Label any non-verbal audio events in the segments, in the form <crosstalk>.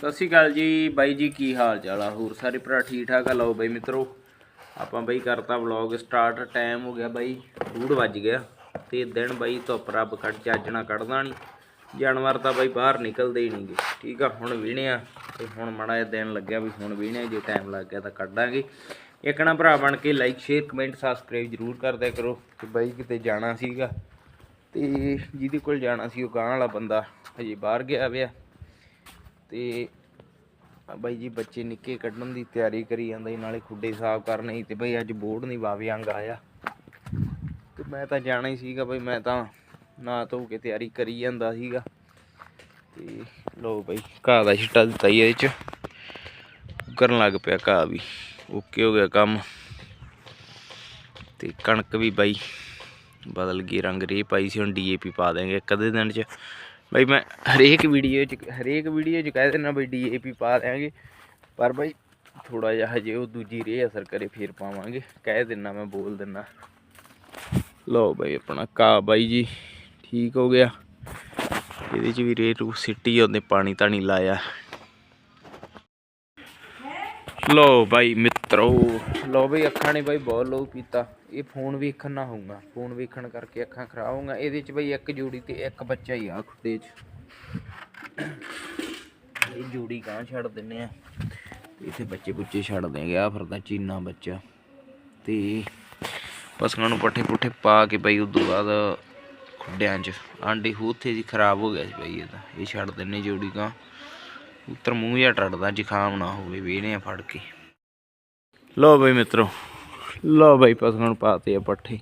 ਸਤਿ ਸ਼੍ਰੀ ਅਕਾਲ ਜੀ। ਬਾਈ ਜੀ, ਕੀ ਹਾਲ ਚਾਲ ਆ? ਹੋਰ ਸਾਰੇ ਭਰਾ ਠੀਕ ਠਾਕ ਆ? ਲਓ ਬਾਈ ਮਿੱਤਰੋ, ਆਪਾਂ ਬਾਈ ਕਰਤਾ ਵਲੌਗ ਸਟਾਰਟ ਟਾਈਮ ਹੋ ਗਿਆ ਬਾਈ 2 ਵੱਜ ਗਿਆ। ਤੇ ਦਿਨ ਬਾਈ ਧੁੱਪ ਰੱਬ ਕੱਢ ਚੱਜਣਾ ਕੱਢਦਾ ਨਹੀਂ ਜਾਨਵਰ ਤਾਂ ਬਾਈ ਬਾਹਰ ਨਿਕਲਦੇ ਹੀ ਨਹੀਂਗੇ। ਠੀਕ ਆ, ਹੁਣ ਵੀਣਿਆ ਤੇ ਹੁਣ ਮਾੜਾ ਜਿਹਾ ਦਿਨ ਲੱਗਿਆ ਵੀ ਹੁਣ ਵੀਣਿਆ ਜੇ ਟਾਈਮ ਲੱਗ ਗਿਆ ਤਾਂ ਕੱਢਾਂਗੇ। ਇੱਕ ਨਾ ਭਰਾ ਬਣ ਕੇ ਲਾਈਕ ਸ਼ੇਅਰ ਕਮੈਂਟ ਸਬਸਕ੍ਰਾਈਬ ਜਰੂਰ ਕਰਦਿਆ ਕਰੋ। ਕਿ ਬਾਈ ਕਿਤੇ ਜਾਣਾ ਸੀਗਾ, ਤੇ ਜਿਹਦੇ ਕੋਲ ਜਾਣਾ ਸੀ ਉਹ ਗਾਂ ਵਾਲਾ ਬੰਦਾ ਹਜੇ ਬਾਹਰ ਗਿਆ ਵਿਆ ਤੇ ਬਾਈ ਜੀ ਬੱਚੇ ਨਿੱਕੇ ਕੱਢਣ ਦੀ ਤਿਆਰੀ ਕਰੀ ਜਾਂਦਾ ਜੀ ਨਾਲੇ ਖੁੱਡੇ ਸਾਫ਼ ਕਰਨੇ ਸੀ ਤੇ ਬਈ ਅੱਜ ਬੋਰਡ ਨਹੀਂ ਵਾਵੇ ਅੰਗ ਆਇਆ। ਤੇ ਮੈਂ ਤਾਂ ਜਾਣਾ ਹੀ ਸੀਗਾ ਬਈ, ਮੈਂ ਤਾਂ ਨਾ ਧੋ ਕੇ ਤਿਆਰੀ ਕਰੀ ਜਾਂਦਾ ਸੀਗਾ। ਤੇ ਲੋ ਬਈ, ਘਾਹ ਦਾ ਛਿੱਟਾ ਦਿੱਤਾ ਹੀ ਇਹਦੇ ਚ। ਕਰਨ ਲੱਗ ਪਿਆ ਘਾਹ ਵੀ, ਓਕੇ ਹੋ ਗਿਆ ਕੰਮ। ਤੇ ਕਣਕ ਵੀ ਬਾਈ, ਬਦਲ ਗਈ, ਰੰਗ ਰੇ ਪਾਈ ਸੀ, ਹੁਣ ਡੀਏਪੀ ਪਾ ਦੇਂਗੇ ਇੱਕ ਅੱਧੇ ਦਿਨ ਚ। ਬਈ ਮੈਂ ਹਰੇਕ ਵੀਡੀਓ ਚ, ਹਰੇਕ ਵੀਡੀਓ ਚ ਕਹਿ ਦਿੰਦਾ ਬਈ ਡੀਏਪੀ ਪਾ ਦਿਆਂਗੇ। ਪਰ ਬਈ ਥੋੜਾ ਜਿਹਾ ਹਜੇ ਉਹ ਦੂਜੀ ਰੇ ਅਸਰ ਕਰੇ, ਫਿਰ ਪਾਵਾਂਗੇ। ਕਹਿ ਦਿੰਦਾ ਮੈਂ, ਬੋਲ ਦਿੰਦਾ ਲਓ ਬਈ ਆਪਣਾ ਕਾ ਬਾਈ ਜੀ, ਠੀਕ ਹੋ ਗਿਆ। ਇਹਦੇ ਚ ਵੀ ਰੇ ਰੂ ਸਿੱਟੀ ਉਹਨੇ ਪਾਣੀ ਤਾਣੀ ਲਾਇਆ। ਲੋ ਬਾਈ ਮਿੱਤਰੋ। ਲੋ ਬਈ ਅੱਖਾਂ ਨੇ ਬਾਈ ਬਹੁਤ ਲੋ ਪੀਤਾ ਇਹ ਫੋਨ ਵੇਖਣ ਨਾ ਹੋਊਗਾ। ਫੋਨ ਵੇਖਣ ਕਰਕੇ ਅੱਖਾਂ ਖਰਾਬ ਹੋਊਗਾ। ਇਹਦੇ ਚ ਬਈ ਇੱਕ ਜੋੜੀ ਤੇ ਇੱਕ ਬੱਚਾ ਹੀ ਆ ਖੁੱਡੇ ਚ। ਇਹ ਜੋੜੀ ਕਾਂ ਛੱਡ ਦਿੰਨੇ ਆ। ਤੇ ਇੱਥੇ ਬੱਚੇ ਬੁੱਚੇ ਛੱਡ ਦੇਂਗੇ ਆ ਫਿਰਦਾ ਚੀਨਾ ਬੱਚਾ। ਤੇ ਪਸ਼ੂਆਂ ਨੂੰ ਪੱਠੇ ਪੁੱਠੇ ਪਾ ਕੇ ਬਾਈ ਉਦੋਂ ਬਾਅਦ ਖੁੱਡਿਆਂ 'ਚ। ਆਂਡੀ ਹੂਥੇ ਜੀ ਖਰਾਬ ਹੋ ਗਿਆ ਸੀ ਬਈ ਇਹਦਾ ਇਹ ਛੱਡ ਦਿੰਨੇ ਜੋੜੀ ਗਾਂ ਉੱਤਰ ਮੂੰਹ ਜਿਹਾ ਟੜਦਾ ਜ਼ੁਕਾਮ ਨਾ ਹੋਵੇ ਵੇਹਨੇ ਆ ਫੜ ਕੇ। ਲਓ ਬਈ ਮਿੱਤਰੋ, ਲਓ ਬਈ ਪਸ਼ੂਆਂ ਨੂੰ ਪਾਤੇ ਆ ਪੱਠੇ।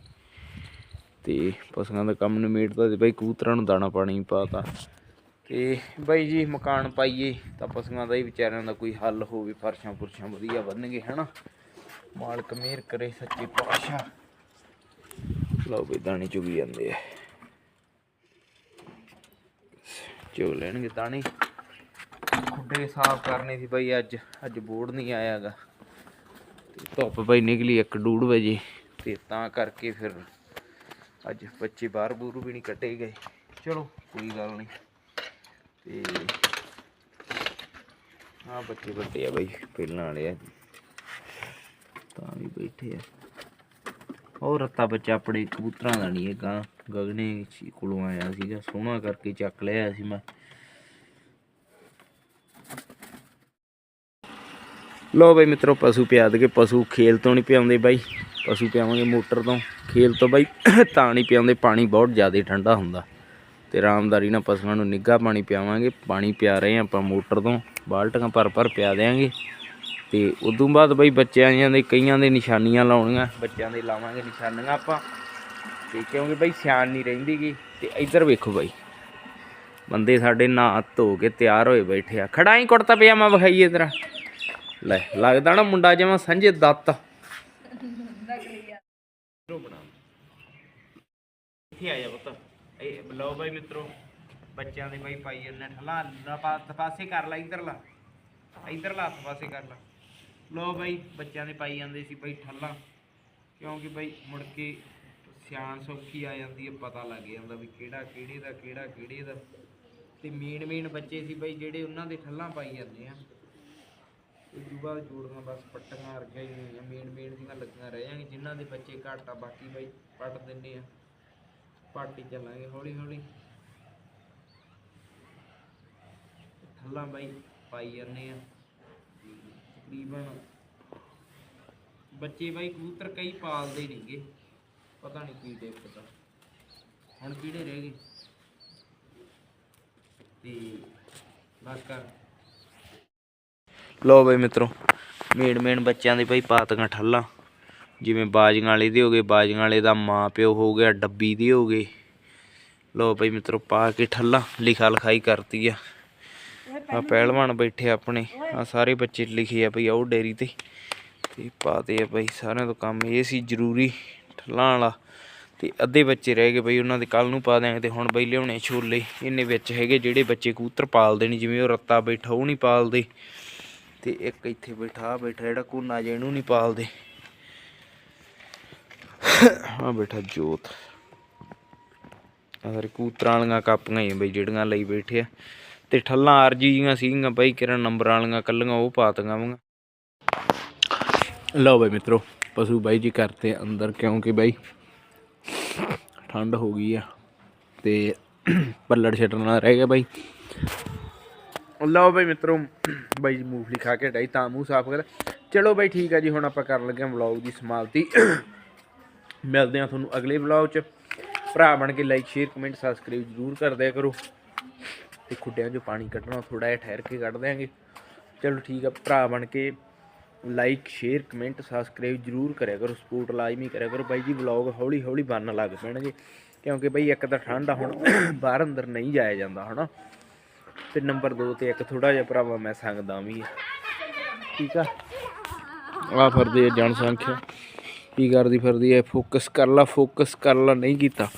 ਤੇ ਪਸ਼ੂਆਂ ਦਾ ਕੰਮ ਨਿਮੇੜਦਾ ਤੇ ਬਈ ਕਬੂਤਰਾਂ ਨੂੰ ਦਾਣਾ ਪਾਣੀ ਪਾਤਾ। ਤੇ ਬਾਈ ਜੀ ਮਕਾਨ ਪਾਈਏ, ਤਾਂ ਪਸ਼ੂਆਂ ਦਾ ਹੀ ਵਿਚਾਰਿਆਂ ਦਾ ਕੋਈ ਹੱਲ ਹੋਵੇ, ਫਰਸ਼ਾਂ ਫੁਰਸ਼ਾਂ ਵਧੀਆ ਬਣਨਗੇ, ਹਨਾ? ਮਾਲਕ ਮਿਹਰ ਕਰੇ ਸੱਚੇ ਪਾਤਸ਼ਾਹ। ਲਓ ਬਈ ਦਾਣੇ ਚੁਗੀ ਜਾਂਦੇ ਆ। ਚੁਗ ਲੈਣਗੇ ਦਾਣੇ। ਖੁੱਡੇ ਸਾਫ਼ ਕਰਨੇ ਸੀ ਬਈ ਅੱਜ ਅੱਜ ਬੋਰਡ ਨਹੀਂ ਆਇਆਗਾ। ਤੇ ਧੁੱਪ ਬਈ ਨਿਕਲੀ 1:30 ਵਜੇ, ਤੇ ਤਾਂ ਕਰਕੇ ਫਿਰ ਅੱਜ ਬੱਚੇ ਬਾਹਰ ਬੂਰੂ ਵੀ ਨਹੀਂ ਕੱਟੇ ਗਏ। ਚਲੋ, ਕੋਈ ਗੱਲ ਨਹੀਂ। ਤੇ ਆ ਬੱਚੇ ਵੱਡੇ ਆ ਬਈ, ਪਹਿਲਾਂ ਵਾਲੇ ਆ ਤਾਂ ਵੀ ਬੈਠੇ ਆ। ਉਹ ਰੱਤਾ ਬੱਚਾ ਆਪਣੇ ਕਬੂਤਰਾਂ ਦਾ ਨਹੀਂ ਹੈਗਾ। ਗਗਨੇ ਸੀ ਕੋਲੋਂ ਆਇਆ ਸੀਗਾ, ਸੋਹਣਾ ਕਰਕੇ ਚੱਕ ਲਿਆ ਸੀ ਮੈਂ। ਲੋ ਬਾਈ ਮਿੱਤਰੋ, ਪਸ਼ੂ ਪਿਆ ਦਗੇ ਪਸ਼ੂ ਖੇਲ ਤੋਂ ਨਹੀਂ ਪਿਆਉਂਦੇ ਬਾਈ। ਪਸ਼ੂ ਪਿਆਵਾਂਗੇ ਮੋਟਰ ਤੋਂ। ਖੇਲ ਤੋਂ ਬਾਈ <coughs> ਤਾਂ ਨਹੀਂ ਪਿਆਉਂਦੇ, ਪਾਣੀ ਬਹੁਤ ਜ਼ਿਆਦਾ ਠੰਡਾ ਹੁੰਦਾ। ਤੇ ਆਰਾਮਦਾਰੀ ਨਾਲ ਪਸ਼ੂਆਂ ਨੂੰ ਨਿੱਘਾ ਪਾਣੀ ਪਿਆਵਾਂਗੇ। ਪਾਣੀ ਪਿਆ ਰਹੇ ਹਾਂ ਆਪਾਂ ਮੋਟਰ ਤੋਂ। ਬਾਲਟੀਆਂ ਭਰ ਭਰ ਪਿਆ ਦੇਾਂਗੇ ਤੇ ਉਦੋਂ ਬਾਅਦ ਬਈ ਬੱਚਿਆਂ ਦੇ, ਕਈਆਂ ਦੇ ਨਿਸ਼ਾਨੀਆਂ ਲਾਉਣੀਆਂ। ਬੱਚਿਆਂ ਦੇ ਲਾਵਾਂਗੇ ਨਿਸ਼ਾਨੀਆਂ ਆਪਾਂ। ਤੇ ਕਿਉਂਕਿ ਬਈ ਸਿਆਣ ਨਹੀਂ ਰਹਿੰਦੀਗੀ। ਤੇ ਇੱਧਰ ਵੇਖੋ ਬਾਈ। ਬੰਦੇ ਸਾਡੇ ਨਾ ਧੋ ਕੇ ਤਿਆਰ ਹੋਏ ਬੈਠੇ ਆ। ਖੜਾ ਹੀ ਕੁੜਤਾ ਪਜਾਮਾ ਵਿਖਾਈਏ ਤੇਰਾ ਲੈ, ਲੱਗਦਾ ਨਾ ਮੁੰਡਾ ਜਿਵੇਂ ਸੰਜੇ ਦੱਤ। ਇੱਥੇ ਆ ਜਾ ਪੁੱਤ। ਇਹ ਲਓ ਬਾਈ ਮਿੱਤਰੋ, ਬੱਚਿਆਂ ਦੇ ਬਾਈ ਪਾਈ ਜੰਨੇ ਠਲਾ। ਪਾਸ ਪਾਸੇ ਕਰ ਲੈ ਇਧਰਲਾ ਇਧਰਲਾ ਹੱਥ ਪਾਸੇ ਕਰ ਲੈ। ਲਓ ਬਾਈ, ਬੱਚਿਆਂ ਦੇ ਪਾਈ ਜਾਂਦੇ ਸੀ ਬਾਈ ਠੱਲਾ। ਕਿਉਂਕਿ ਬਾਈ ਮੁੜ ਕੇ ਸਿਆਣ ਸੌਖੀ ਆ ਜਾਂਦੀ ਹੈ ਪਤਾ ਲੱਗ ਜਾਂਦਾ ਵੀ ਕਿਹੜਾ ਕਿਹੜੇ ਦਾ, ਕਿਹੜਾ ਕਿਹੜੇ ਦਾ। ਤੇ ਮੇਨ ਮੇਨ ਬੱਚੇ ਸੀ ਬਾਈ ਜਿਹੜੇ ਉਹਨਾਂ ਦੇ ਠੱਲਾਂ ਪਾਈ ਜਾਂਦੇ ਆ। ਉਸ ਤੋਂ ਬਾਅਦ ਜੋੜੀਆਂ ਬਸ ਪੱਟੀਆਂ ਵਰਗੀਆਂ ਹੀ ਹੋਈਆਂ ਮੇਨ ਮੇਨ ਦੀਆਂ ਲੱਗੀਆਂ ਰਹਿ ਜਾਣਗੀਆਂ, ਜਿਨ੍ਹਾਂ ਦੇ ਬੱਚੇ ਘੱਟ ਆ, ਬਾਕੀ ਬਾਈ ਪੱਟ ਦਿੰਦੇ ਆ। ਪਾਰਟੀ ਚੱਲਾਂਗੇ, ਹੌਲੀ ਹੌਲੀ। ਥੱਲਾਂ ਬਾਈ ਪਾਈ ਜਾਂਦੇ ਆ। ਤਕਰੀਬਨ ਬੱਚੇ ਬਾਈ ਕਬੂਤਰ ਕਈ ਪਾਲਦੇ ਨਹੀਂਗੇ ਪਤਾ ਨਹੀਂ ਕੀ ਟਿਪ ਦਾ ਹੁਣ ਕਿਹੜੇ ਰਹਿ ਗਏ? ਤੇ ਬਾਕਾ ਲੋ ਬਈ ਮਿੱਤਰੋ ਮੇਨ ਮੇਨ ਬੱਚਿਆਂ ਦੇ ਭਾਈ ਪਾਤੀਆਂ ਠੱਲਾਂ। ਜਿਵੇਂ ਬਾਜੀਆਂ ਵਾਲੇ ਦੇ ਹੋਗੇ ਬਾਜੀਆਂ ਵਾਲੇ ਦਾ ਮਾਂ ਪਿਓ ਹੋ ਗਿਆ, ਡੱਬੀ ਦੇ ਹੋਗੇ ਲੋ ਭਾਈ ਮਿੱਤਰੋ, ਪਾ ਕੇ ਠੱਲਾਂ, ਲਿਖਾ ਲਿਖਾਈ ਕਰਤੀ ਆ। ਆ ਪਹਿਲਵਾਨ ਬੈਠੇ ਆਪਣੇ ਆ ਸਾਰੇ ਬੱਚੇ ਲਿਖੇ ਆ ਬਈ ਉਹ ਡੇਰੀ ਤੇ। ਤੇ ਪਾਤੇ ਆ ਬਈ ਸਾਰਿਆਂ ਤੋਂ ਕੰਮ, ਇਹ ਸੀ ਜ਼ਰੂਰੀ ਠੱਲਾਂ ਵਾਲਾ। ਤੇ ਅੱਧੇ ਬੱਚੇ ਰਹਿ ਗਏ ਬਈ, ਉਹਨਾਂ ਦੇ ਕੱਲ ਨੂੰ ਪਾ ਦਿਆਂਗੇ ਤੇ ਹੁਣ ਬਈ ਲਿਆਉਣੇ ਛੋਲੇ। ਇਹਨੇ ਵਿੱਚ ਹੈਗੇ ਜਿਹੜੇ ਬੱਚੇ ਕਬੂਤਰ ਪਾਲਦੇ ਨਹੀਂ, ਜਿਵੇਂ ਉਹ ਰੱਤਾ ਬੈਠਾ, ਉਹ ਨਹੀਂ ਪਾਲਦੇ। ਤੇ ਇੱਕ ਇੱਥੇ ਬੈਠਾ ਬੈਠਾ ਜਿਹੜਾ ਕੋਨਾ ਜੇ ਇਹਨੂੰ ਨਹੀਂ ਪਾਲਦੇ। ਆ ਬੈਠਾ ਜੋਤ। ਆ ਸਾਰੇ ਵਾਲੀਆਂ ਕਾਪੀਆਂ ਹੀ ਬਈ, ਜਿਹੜੀਆਂ ਲਈ ਬੈਠੇ ਆ। ਤੇ ਠੱਲਾਂ ਆਰਜੀ ਜੀਆਂ ਸੀਗੀਆਂ ਬਾਈ, ਕਿਰਨ ਨੰਬਰ ਵਾਲੀਆਂ, ਕੱਲੀਆਂ ਉਹ ਪਾਤੀਆਂ ਵਾਂਗਾ। ਲਓ ਬਾਈ ਮਿੱਤਰੋ, ਪਸ਼ੂ ਬਾਈ ਜੀ ਕਰਤੇ ਅੰਦਰ ਕਿਉਂਕਿ ਬਾਈ ਠੰਡ ਹੋ ਗਈ ਆ ਤੇ ਪੱਲੜ ਛੱਡਣਾ ਰਹਿ ਗਿਆ ਬਾਈ। ਲਓ ਬਾਈ ਮਿੱਤਰੋ, ਬਾਈ ਜੀ ਮੂੰਗਫਲੀ ਖਾ ਕੇ ਡਾਈ ਤਾਂ ਮੂੰਹ ਸਾਫ਼ ਕਰ ਚਲੋ ਬਾਈ ਠੀਕ ਆ ਜੀ, ਹੁਣ ਆਪਾਂ ਕਰਨ ਲੱਗੇ ਹਾਂ ਵਲੌਗ ਦੀ ਸਮਾਪਤੀ। ਮਿਲਦੇ ਹਾਂ ਤੁਹਾਨੂੰ ਅਗਲੇ ਵਲੌਗ 'ਚ। ਭਰਾ ਬਣ ਕੇ ਲਾਈਕ ਸ਼ੇਅਰ ਕਮੈਂਟ ਸਬਸਕ੍ਰਾਈਬ ਜ਼ਰੂਰ ਕਰ ਦਿਆ ਕਰੋ। ਤੇ ਖੁੱਡਿਆਂ 'ਚੋਂ ਪਾਣੀ ਕੱਢਣਾ ਥੋੜਾ ਜਿਹਾ ਠਹਿਰ ਕੇ ਕੱਢ ਦਿਆਂਗੇ। ਚਲੋ ਠੀਕ ਆ, ਭਰਾ ਬਣ ਕੇ ਲਾਈਕ ਸ਼ੇਅਰ ਕਮੈਂਟ ਸਬਸਕ੍ਰਾਈਬ ਜ਼ਰੂਰ ਕਰਿਆ ਕਰੋ। ਸਪੋਰਟ ਲਾਜ਼ਮੀ ਕਰਿਆ ਕਰੋ। ਬਾਈ ਜੀ, ਵਲੌਗ ਹੌਲੀ ਹੌਲੀ ਬਣਨ ਲੱਗ ਪੈਣਗੇ। ਕਿਉਂਕਿ ਬਈ ਇੱਕ ਤਾਂ ਠੰਡ ਆ ਹੁਣ, ਬਾਹਰ ਅੰਦਰ ਨਹੀਂ ਜਾਇਆ ਜਾਂਦਾ, ਹਨਾ? ਤੇ ਨੰਬਰ 2 ਤੇ ਇੱਕ ਥੋੜਾ ਜਿਹਾ ਭਰਾਵਾ ਮੈਂ ਸੰਗਦਾ ਵੀ ਆ। ਠੀਕ ਆ? ਆ ਫਿਰਦੀ ਹੈ ਜਨਸੰਖਿਆ। ਕੀ ਕਰਦੀ ਫਿਰਦੀ ਹੈ ਫੋਕਸ ਕਰ ਲਾ ਫੋਕਸ ਕਰ ਲਾ, ਨਹੀਂ ਕੀਤਾ।